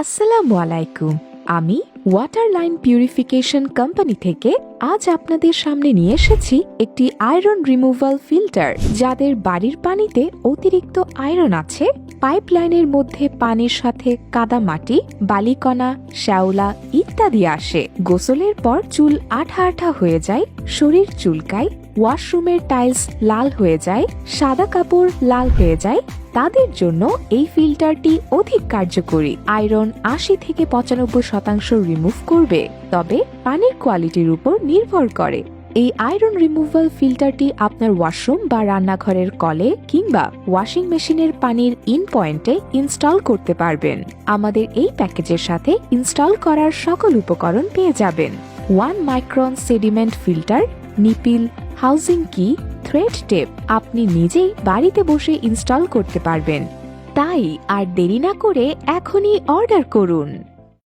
আসসালামু আলাইকুম। আমি ওয়াটার লাইন পিউরিফিকেশন কোম্পানি থেকে আজ আপনাদের সামনে নিয়ে এসেছি একটি আয়রন রিমুভাল ফিল্টার যাদের বাড়ির পানিতে অতিরিক্ত আয়রন আছে পাইপলাইনের মধ্যে পানির সাথে কাদা মাটি, বালিকণা, শ্যাওলা ইত্যাদি আসে। গোসলের পর চুল আঠা আঠা হয়ে যায়, শরীর চুলকায়, ওয়াশরুমের টাইলস লাল হয়ে যায়, সাদা কাপড় লাল হয়ে যায়। তাদের জন্য এই ফিল্টারটি অধিক কার্যকরী। আয়রন আশি থেকে পঁচানব্বই শতাংশ রিমুভ করবে, তবে পানির কোয়ালিটির উপর নির্ভর করে। এই আয়রন রিমুভাল ফিল্টারটি আপনার ওয়াশরুম বা রান্নাঘরের কলে কিংবা ওয়াশিং মেশিনের পানির ইন পয়েন্টে ইনস্টল করতে পারবেন। আমাদের এই প্যাকেজের সাথে ইনস্টল করার সকল উপকরণ পেয়ে যাবেন। One micron sediment filter nipple housing কি থ্রেড টেপ আপনি নিজেই বাড়িতে বসে ইনস্টল করতে পারবেন। তাই আর দেরি না করে এখনই অর্ডার করুন।